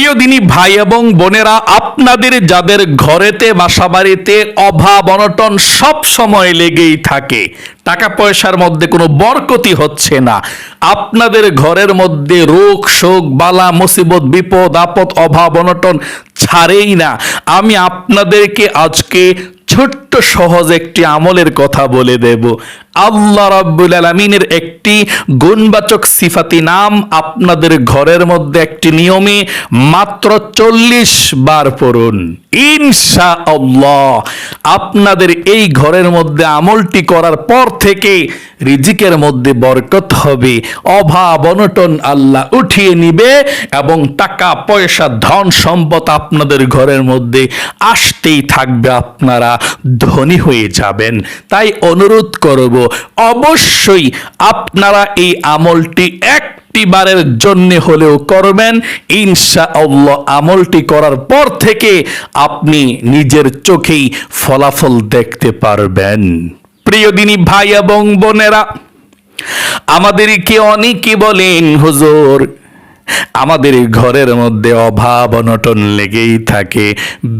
প্রিয় দিনী ভাই এবং বোনেরা, আপনাদের যাদের ঘরেতে বাসা বাড়িতে অভাব, অনটন সব সময় লেগেই থাকে, টাকা পয়সার মধ্যে কোনো বরকতি হচ্ছে না। আপনাদের ঘরের মধ্যে রোগ, শোক, বালা, মুসিবত, বিপদ, আপদ, অভাব, অনটন ছাড়েই না। আমি আপনাদেরকে আজকে ছোট্ট সহজ একটি আমলের কথা বলে দেব। আল্লাহ রাব্বুল আলামিনের একটি গুণবাচক সিফাতি নাম আপনাদের ঘরের মধ্যে একটি নিয়মে মাত্র চল্লিশ বার পড়ুন। ইনশা আল্লাহ আপনাদের এই ঘরের মধ্যে আমলটি করার পর থেকে রিজিকের মধ্যে বরকত হবে। অভাব, অনটন আল্লাহ উঠিয়ে নিবে এবং টাকা, পয়সা, ধন সম্পদ আপনাদের ঘরের মধ্যে আসতেই থাকবে, আপনারা ধনী হয়ে যাবেন। তাই অনুরোধ করব অবশ্যই আপনারা এই আমলটি একটিবারের জন্য হলেও করবেন। ইনশা আল্লাহ আমলটি করার পর থেকে আপনি নিজের চোখেই ফলাফল দেখতে পারবেন। প্রিয় দিনী ভাই এবং বোনেরা, আমাদেরকে অনেকে বলেন, হুজুর আমাদের ঘরের মধ্যে অভাব অনটন লেগেই থাকে,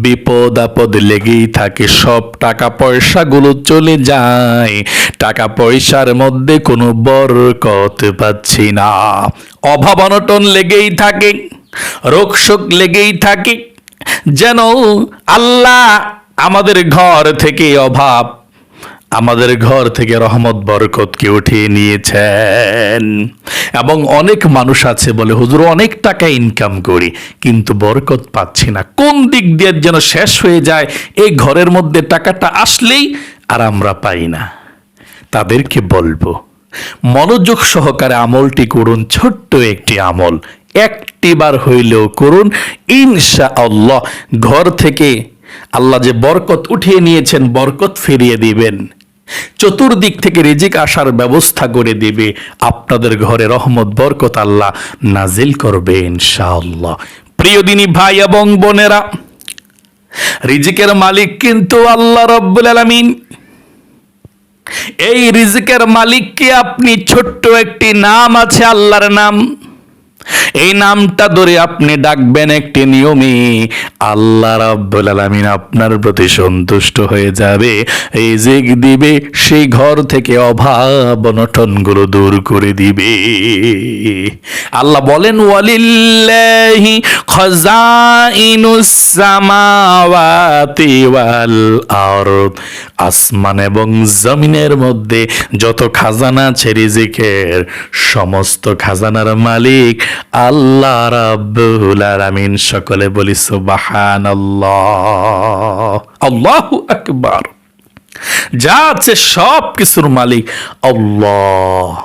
বিপদ আপদ লেগেই থাকে, সব টাকা পয়সাগুলো চলে যায়, টাকা পয়সার মধ্যে কোনো বরকত পাচ্ছি না। অভাব অনটন লেগেই থাকে, রোগ শোক লেগেই থাকে, যেন আল্লাহ আমাদের ঘর থেকে অভাব আমাদের ঘর থেকে রহমত বরকতকে উঠিয়ে নিয়েছেন। এবং অনেক মানুষ আছে বলে, হুজুর, অনেক টাকা ইনকাম করি, কিন্তু বরকত পাচ্ছি না। কোন দিক দিয়ে যেন শেষ হয়ে যায়, এই ঘরের মধ্যে টাকাটা আসলেই আর আমরা পাই না। তাদেরকে বলব, মনোযোগ সহকারে আমলটি করুন, ছোট্ট একটি আমল। একটিবার হইলেও করুন ইনশা আল্লাহ ঘর থেকে আল্লাহ যে বরকত উঠিয়ে নিয়েছেন, বরকত ফিরিয়ে দিবেন। চতুর্দিক থেকে রিজিক আসার ব্যবস্থা করে দিবে। আপনাদের ঘরে রহমত, বরকত আল্লাহ নাজিল করবে ইনশাআল্লাহ। প্রিয় দিনী ভাই এবং বোনেরা, রিজিকের মালিক কিন্তু আল্লাহ রব্বুল আলামিন। এই রিজিকের মালিককে আপনি ছোট্ট একটি নাম আছে, আল্লাহর নাম। এই নামটা ধরে আপনি ডাকবেন একটি নিয়মে। আল্লাহ রাব্বুল আলামিন আপনার প্রতি সন্তুষ্ট হয়ে যাবে। এই রিজিক দিবে, সেই ঘর থেকে অভাব অনটনগুলো দূর করে দিবে। আল্লাহ বলেন, ওয়ালিল্লাহি খাজাইনুস সামাওয়াতি ওয়াল আরদ। আসমান এবং জমিনের মধ্যে যত খাজানা আছে, রিজিকের সমস্ত খাজানার মালিক আল্লাহ রাব্বুল আলামিন সকলে বলি সুবহানাল্লাহ। আল্লাহু আকবার। যা আছে সব কিছুর মালিক আল্লাহ।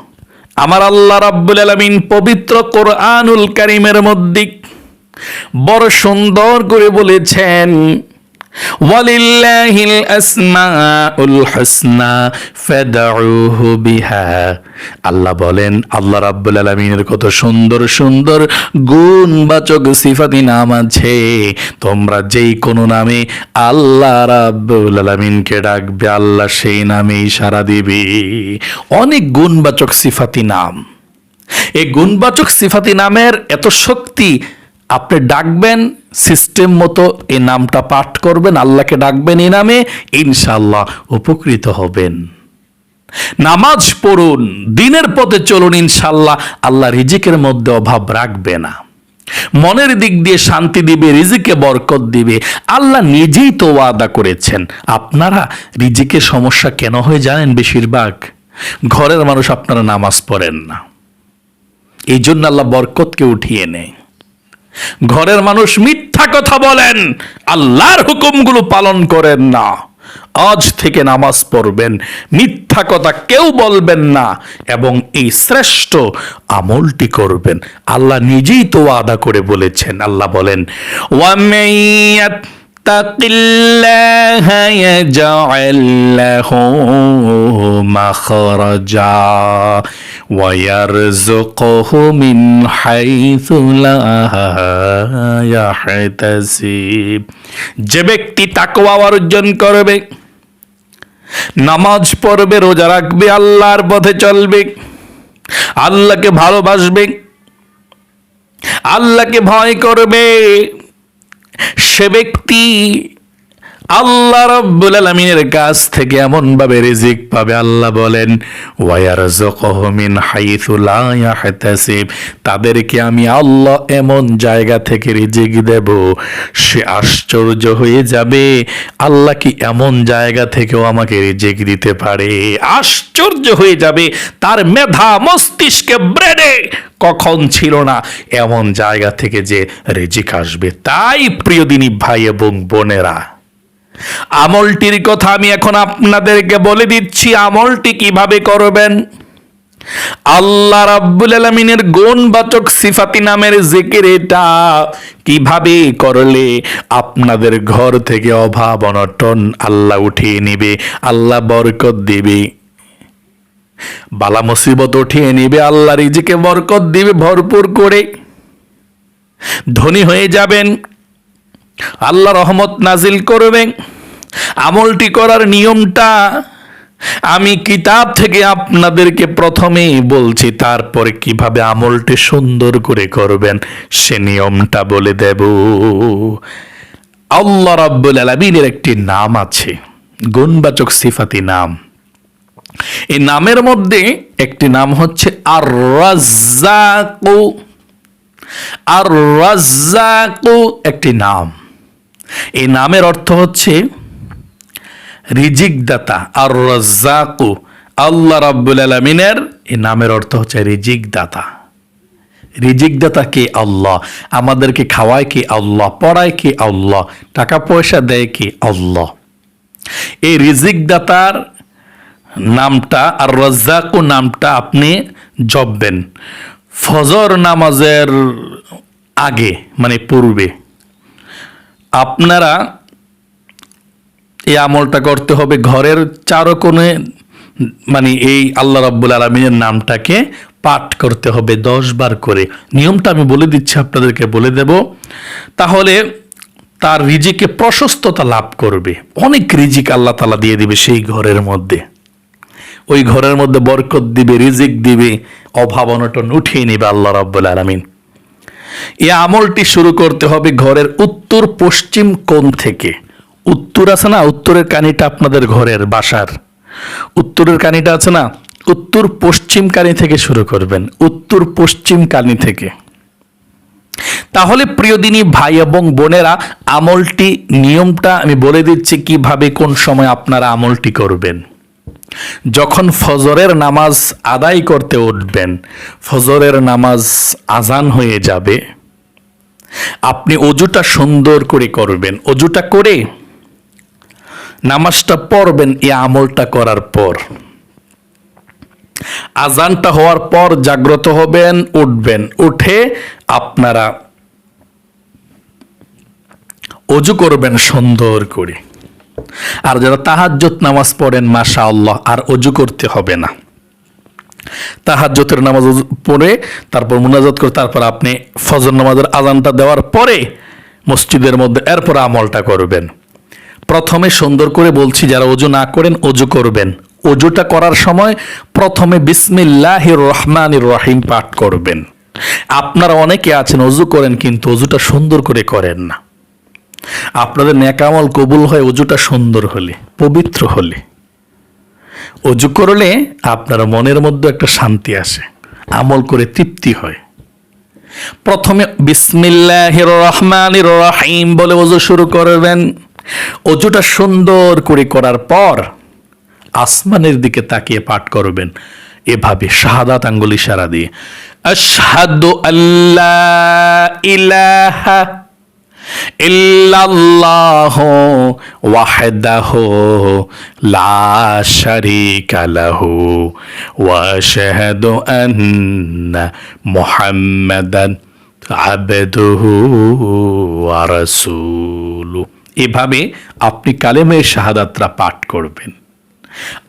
আমার আল্লাহ রাব্বুল আলামিন পবিত্র কোরআনুল কারীমের মধ্যে বড় সুন্দর করে বলেছেন ওয়ালিল্লাহিল আসমাউল হুসনা, ফাদউহু বিহা। আল্লাহ বলেন, আল্লাহ রাব্বুল আলামিনের কত সুন্দর সুন্দর গুণবাচক সিফাতি নাম আছে। তোমরা যেই কোনো নামে আল্লাহ রাব্বুল আলামিনকে ডাকবে, আল্লাহ সেই নামেই সারা দিবে। অনেক গুণবাচক সিফাতি নাম এই গুণবাচক সিফাতি নামের এত শক্তি আপনি ডাকবেন সিস্টেম মতো এই নামটা পাঠ করবেন, আল্লাহকে ডাকবেন এই নামে ইনশাল্লাহ উপকৃত হবেন। নামাজ পড়ুন, দিনের পথে চলুন ইনশাল্লাহ আল্লাহ রিজিকের মধ্যে অভাব রাখবে না। মনের দিক দিয়ে শান্তি দিবে, রিজিকে বরকত দিবে। আল্লাহ নিজেই তো ওয়াদা করেছেন। আপনারা রিজিকের সমস্যা কেন হয়ে জানেন বেশিরভাগ? ঘরের মানুষ আপনারা নামাজ পড়েন না। এই জন্য আল্লাহ বরকতকে উঠিয়ে নেয়। ঘরের মানুষ মিথ্যা কথা বলেন, আল্লাহর হুকুমগুলো পালন করেন না। আজ থেকে নামাজ পড়বেন, মিথ্যা কথা কেউ বলবেন না এবং এই শ্রেষ্ঠ আমলটি করবেন। আল্লাহ নিজেই তো আদা করে বলেছেন, আল্লাহ বলেন ওয়ামাইয়াত يتق الله يجعل له مخرجا ويرزقه من حيث لا يحتسب যে ব্যক্তি তাকওয়া অর্জন করবে নামাজ পড়বে রোজা রাখবে আল্লাহর পথে চলবে আল্লাহকে ভালোবাসবে আল্লাহকে ভয় করবে সে ব্যক্তি আল্লাহ রব্বুল আলমিনের কাছ থেকে এমন ভাবে রিজিক পাবে। আল্লাহ বলেন মিন লা ইয়াহতাসিব। তাদেরকে আমি আল্লাহ এমন জায়গা থেকে রিজিক দেব, সে আশ্চর্য হয়ে যাবে। আল্লাহ কি এমন জায়গা থেকেও আমাকে রিজিক দিতে পারে? আশ্চর্য হয়ে যাবে। তার মেধা মস্তিষ্কে ব্রেনে কখন ছিল না এমন জায়গা থেকে যে রিজিক আসবে। তাই প্রিয় দিনী ভাই এবং বোনেরা আমলটির কথা আমি এখন আপনাদেরকে বলে দিচ্ছি, আমলটি কীভাবে করবেন? আল্লাহ রাব্বুল আলমিনের গুণবাচক সিফাতি নামের জিকির এটা। কীভাবে করলে আপনাদের ঘর থেকে অভাব অনটন আল্লাহ উঠিয়ে নেবে, আল্লাহ বরকত দিবে। বালা মুসিবত উঠিয়ে নিবে, আল্লাহ রিজিকে বরকত দিবে ভরপুর করে। ধনী হয়ে যাবেন আল্লাহ রহমত নাজিল করবেন আমলটি করার নিয়মটা আমি কিতাব থেকে আপনাদেরকে প্রথমেই বলছি, তারপরে কীভাবে আমলটি সুন্দর করে করবেন সে নিয়মটা বলে দেব। আল্লাহ রাব্বুল আলামিনের একটি নাম আছে, গুণবাচক সিফাতি নাম। এই নামের মধ্যে একটি নাম হচ্ছে আর রাজ্জাকু আর রাজ্জাকু একটি নাম। এই নামের অর্থ হচ্ছে রিজিক দাতা আর রাজ্জাকু আল্লাহ রাব্বুল আলামিনের, এই নামের অর্থ হচ্ছে রিজিক দাতা রিজিক দাতা কে আল্লাহ? আমাদেরকে খাওয়ায় কে আল্লাহ? পড়ায় কে আল্লাহ? টাকা পয়সা দেয় কে আল্লাহ? এই রিজিক দাতার নামটা আর রাজ্জাকু নামটা আপনি জপবেন। ফজর নামাজের আগে মানে পূর্বে। আপনারা এই আমলটা করতে হবে ঘরের চারো কোণে মানে এই আল্লাহ রাব্বুল আলমিনের নামটাকে পাঠ করতে হবে দশ বার করে। নিয়মটা আমি বলে দিচ্ছি, আপনাদেরকে বলে দেব। তাহলে তার রিজিকে প্রশস্ততা লাভ করবে। অনেক রিজিক আল্লাহ তালা দিয়ে দিবে সেই ঘরের মধ্যে। ওই ঘরের মধ্যে বরকত দিবে, রিজিক দিবে, অভাব অনটন উঠিয়ে নেবে আল্লাহ রাব্বুল আলমিন। এই আমলটি শুরু করতে হবে ঘরের উত্তর পশ্চিম কোণ থেকে। উত্তর আছে না? উত্তরের কানিটা আপনাদের ঘরের বাসার। উত্তরের কানিটা আছে না? উত্তর পশ্চিম কানি থেকে শুরু করবেন। উত্তর পশ্চিম কানি থেকে। তাহলে প্রিয় প্রিয়দিনী ভাই এবং বোনেরা, আমলটি নিয়মটা আমি বলে দিচ্ছি কীভাবে কোন সময় আপনারা আমলটি করবেন। যখন ফজরের নামাজ আদায় করতে উঠবেন, ফজরের নামাজ আজান হয়ে যাবে। আপনি অজুটা সুন্দর করে করবেন। অজুটা করে নামাজটা পড়বেন, এই আমলটা করার পর। আজানটা হওয়ার পর জাগ্রত হবেন, উঠবেন। উঠে আপনারা অজু করবেন সুন্দর করে। আর যারা তাহাজ্জত নামাজ পড়েন মাশা আল্লাহ আর অজু করতে হবে না। তাহাজ্জতের নামাজ পড়ে, তারপর মুনাজাত করে, তারপর আপনি ফজর নামাজের আজানটা দেওয়ার পরে মসজিদের মধ্যে এরপর আমলটা করবেন। প্রথমে সুন্দর করে বলছি, যারা অজু না করেন, অজু করবেন। অজুটা করার সময় প্রথমে বিসমিল্লাহ রহমান রহিম পাঠ করবেন। আপনারা অনেকে আছেন, অজু করেন, কিন্তু অজুটা সুন্দর করে করেন না। আপনাদের ন্যাকামল কবুল হয় অজুটা সুন্দর হলে, পবিত্র হলে। অজু করলে আপনার মনের মধ্যে একটা শান্তি আসে, আমল করে তৃপ্তি হয়। প্রথমে বিসমিল্লাহ রহমান রহিম বলে অজু শুরু করবেন। অজুটা সুন্দর করে করার পর আসমানের দিকে তাকিয়ে পাঠ করবেন। এভাবে শাহাদাত আঙ্গুল ইশারা দিয়ে আল্লাহ ইলাহা ইল্লাল্লাহ ওয়াহদাহ লা শারীকা লাহু ওয়া আশহাদু আন্না মুহাম্মাদান আবদুহু ওয়া রাসূলুহু এভাবে আপনি কালেমে শাহাদাতরা পাঠ করবেন।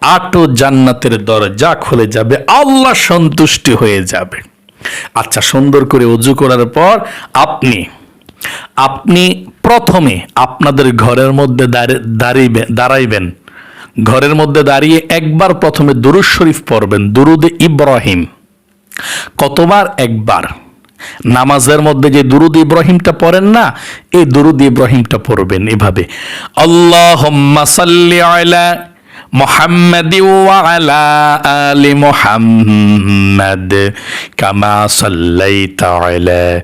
আটো জান্নাতের দরজা খুলে যাবে, আল্লাহ সন্তুষ্টি হয়ে যাবে। আচ্ছা সুন্দর করে উজু করার পর আপনি আপনি প্রথমে আপনাদের ঘরের মধ্যে দাঁড়িয়ে দাঁড়াইবেন ঘরের মধ্যে দাঁড়িয়ে একবার প্রথমে দুরুদ শরীফ পড়বেন দুরুদ ইব্রাহিম কতবার একবার নামাজের মধ্যে যে দুরুদ ইব্রাহিমটা পড়েন না এই দুরুদ ইব্রাহিমটা পড়বেন এভাবে আল্লাহ সাল্লি আলা محمد وعلى آل محمد كما صليت على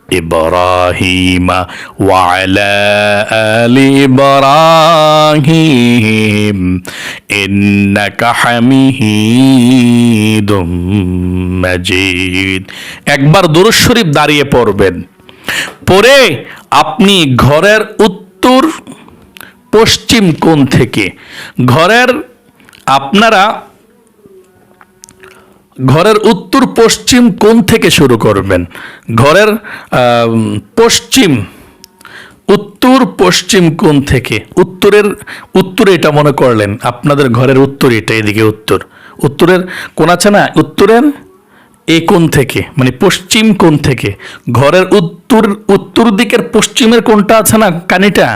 إبراهيم وعلى آل إبراهيم إنك حميد مجيد একবার দুরুদ শরীফ দাঁড়িয়ে পড়বেন পরে আপনি ঘরের উত্তর পশ্চিম কোণ থেকে ঘরের আপনারা ঘরের উত্তর পশ্চিম কোণ থেকে শুরু করবেন। ঘরের পশ্চিম, উত্তর পশ্চিম কোণ থেকে। উত্তরের, উত্তরে এটা মনে করলেন, আপনাদের ঘরের উত্তর এটা, এদিকে উত্তর। উত্তরের কোন আছে না? উত্তরের এ কোণ থেকে মানে পশ্চিম কোণ থেকে। ঘরের উত্তর উত্তর দিকের পশ্চিমের কোণটা আছে না, কানিটা?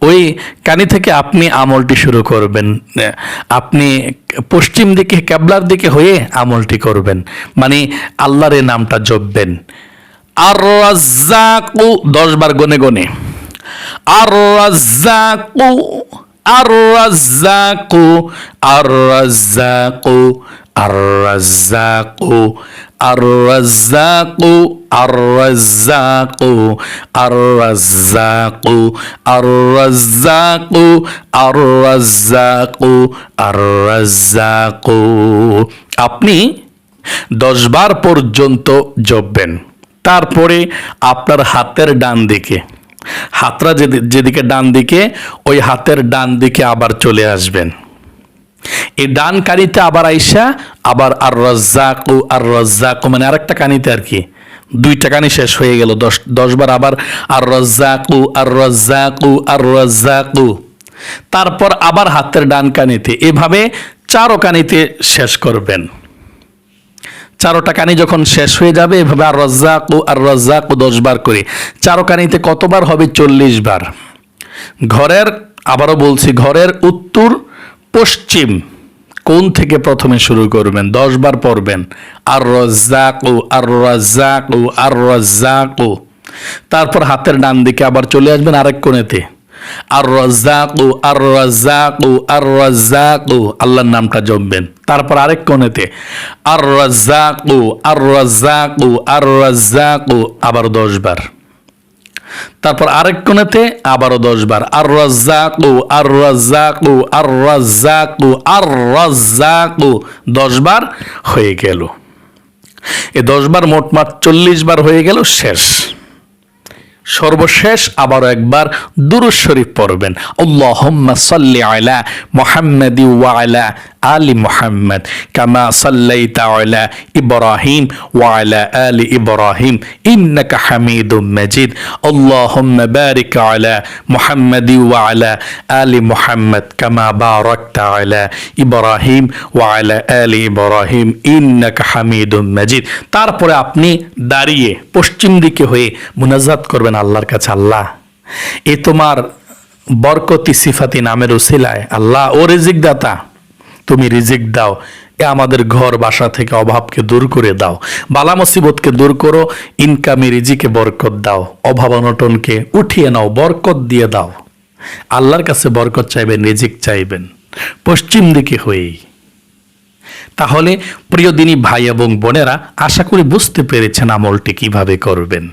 ওই কানি থেকে আপনি আমলটি শুরু করবেন। আপনি পশ্চিম দিকে ক্যাবলার দিকে হয়ে আমলটি করবেন। মানে আল্লাহর এই নামটা জপবেন। আর রাজ্জাকু দশ বার গনে গনে। আর রাজ্জাকু আর রাজ্জাকু আর রাজ্জাকু আর রাজ্জাকু আর রাজ্জাকু আর রাজ্জাকু আর রাজ্জাকু আর আর রাজ্জাকু আর আপনি দশ বার পর্যন্ত জপবেন। তারপরে আপনার হাতের ডান দিকে, হাতরা যেদি- যেদিকে ডান দিকে, ওই হাতের ডান দিকে আবার চলে আসবেন। এই ডান কানিতে আবার আইসা আবার আর রাজ্জাকু আর রাজ্জাকু মানে আরেকটা কানিতে আর কি। দুইটা কানি শেষ হয়ে গেল, দশ দশ বার আবার আর রাজ্জাকু আর রাজ্জাকু আর রাজ্জাকু তারপর আবার হাতের ডান কানিতে এভাবে চারো কানিতে শেষ করবেন। চারোটা কানি যখন শেষ হয়ে যাবে, এভাবে আর রজ্জাক আর রজ্জাক ও দশ বার করে। চারো কানিতে কতবার হবে? চল্লিশ বার। ঘরের, আবারও বলছি, ঘরের উত্তর পশ্চিম। কোন থেকে প্রথমে শুরু করবেন? দশ বার পড়বেন। আর রজ্জাক ও আর রজ্জাক ও আর রজ্জাক ও তারপর হাতের ডান দিকে আবার চলে আসবেন আরেক কোণেতে। আর রাজ্জাকু আর রাজ্জাকু আর রাজ্জাকু আল্লাহর নামটা জপবেন। তারপর আরেক কোণেতে। আর রাজ্জাকু আর রাজ্জাকু আর রাজ্জাকু আবার দশ বার। তারপর আরেক কোণেতে আবারও দশ বার আর রাজ্জাকু আর রাজ্জাকু আর রাজ্জাকু আর রাজ্জাকু দশ বার হয়ে গেল। এ দশ বার মোটমাট চল্লিশ বার হয়ে গেল, শেষ। সর্বশেষ আবারও একবার দুরুদ শরীফ পড়বেন। আল্লাহুম্মা সাল্লি আলা মুহাম্মাদি ওয়া আলা মুহাম্মাদ কামা সাল্লাইতা আলা ইব্রাহিম ওয়া আলা আলি ইব্রাহিম। ইন্নাকা হামিদুম মাজিদ। আল্লাহুম্মা বারিক আলা মুহাম্মাদি ওয়া আলা আলি মুহাম্মাদ কামা বারাকতা আলা ইব্রাহিম ওয়া আলা আলি ইব্রাহিম। ইন্নাকা হামিদুম মাজিদ। তারপরে আপনি দাঁড়িয়ে পশ্চিম দিকে হয়ে মুনাজাত করবেন আল্লাহর কাছে। আল্লাহ, এ তোমার বরকতি সিফাতি নামের উসিলায়। আল্লাহ, ও রিজিক দাতা তুমি রিজিক দাও। এ আমাদের ঘর, বাসা থেকে অভাবকে দূর করে দাও। বালা মুসিবতকে দূর করো, ইনকামে রিজিকে বরকত দাও। অভাব অনটনকে উঠিয়ে নাও, বরকত দিয়ে দাও। আল্লাহর কাছে বরকত চাইবেন, রিজিক চাইবেন। পশ্চিম দিকে হয়েই। তাহলে প্রিয় দিনী ভাই এবং বোনেরা, আশা করি বুঝতে পেরেছেন আমলটি কীভাবে করবেন।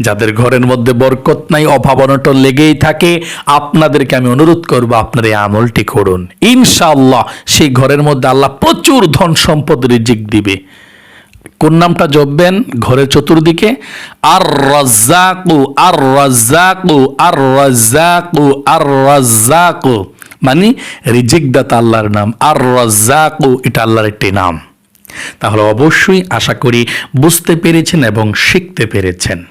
যাদের ঘরের মধ্যে বরকত নাই, অভাব অনটন লেগেই থাকে, আপনাদেরকে আমি অনুরোধ করব, আপনার এই আমলটি করুন। ইনশাআল্লাহ, সেই ঘরের মধ্যে আল্লাহ প্রচুর ধন সম্পদ রিজিক দিবে। কোন নামটা জপবেন? ঘরের চতুর্দিকে? আর রাজ্জাকু আর রাজ্জাকু আর রাজ্জাকু আর রাজ্জাকু মানে রিজিক দাতা আল্লাহর নাম। আর রাজ্জাকু এটা আল্লাহর একটি নাম। তাহলে অবশ্যই আশা করি বুঝতে পেরেছেন এবং শিখতে পেরেছেন।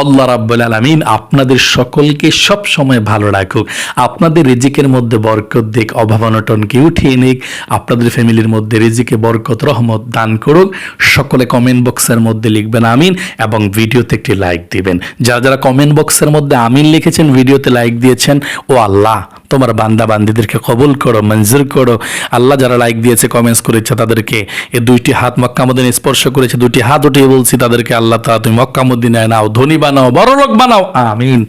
আল্লাহ রাব্বুল আলমিন আপনাদের সকলকে সব সময় ভালো রাখুক। আপনাদের রিজিকের মধ্যে বরকত দিক, অভাব অনটনকে উঠিয়ে নিক। আপনাদের ফ্যামিলির মধ্যে রিজিকে বরকত, রহমত দান করুক। সকলে কমেন্ট বক্সের মধ্যে লিখবেন আমিন এবং ভিডিওতে একটি লাইক দিবেন। যারা যারা কমেন্ট বক্সের মধ্যে আমিন লিখেছেন, ভিডিওতে লাইক দিয়েছেন, ও আল্লাহ তোমার বান্দা বান্দিদেরকে কবুল করো, মঞ্জুর করো। আল্লাহ যারা লাইক দিয়েছে কমেন্টস করেছে, তাদেরকে এ দুইটি হাত মক্কামুদ্দিন স্পর্শ করেছে দুটি হাত উঠিয়ে বলছি, তাদেরকে আল্লাহ তালা তুমি মক্কামুদ্দিনে নাও, ধনী বানাও, বড় লোক বানাও, আমিন।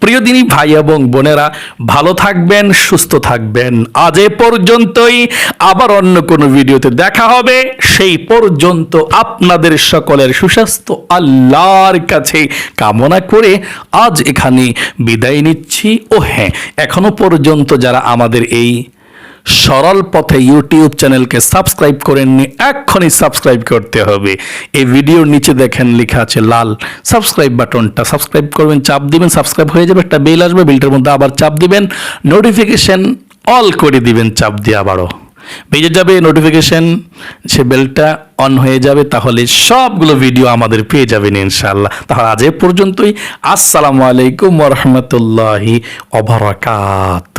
প্রিয় দিনই ভাই এবং বোনেরা, ভালো থাকবেন, সুস্থ থাকবেন। আজ এ পর্যন্তই, আবার অন্য কোনো ভিডিওতে দেখা হবে। সেই পর্যন্ত আপনাদের সকলের সুস্বাস্থ্য, আল্লাহর কাছে কামনা করে আজ এখানে বিদায় নিচ্ছি। ও হ্যাঁ এখনও পর্যন্ত যারা আমাদের এই সরল পথে ইউটিউব চ্যানেলকে সাবস্ক্রাইব করেননি, এক্ষুনি সাবস্ক্রাইব করতে হবে। এই ভিডিওর নিচে দেখেন লেখা আছে লাল সাবস্ক্রাইব বাটনটা। সাবস্ক্রাইব করবেন, চাপ দিবেন, সাবস্ক্রাইব হয়ে যাবে, একটা বেল আসবে, বিলটার মধ্যে আবার চাপ দিবেন, নোটিফিকেশন অল করে দিবেন, চাপ দিয়ে আবারও। বেজে যাবে নোটিফিকেশন সে বেলটা অন হয়ে যাবে, তাহলে সবগুলো ভিডিও আমাদের পেয়ে যাবেন ইনশাল্লাহ তাহলে আজ এ পর্যন্তই, আসসালামু আলাইকুম রহমতুল্লাহি অবরাকাত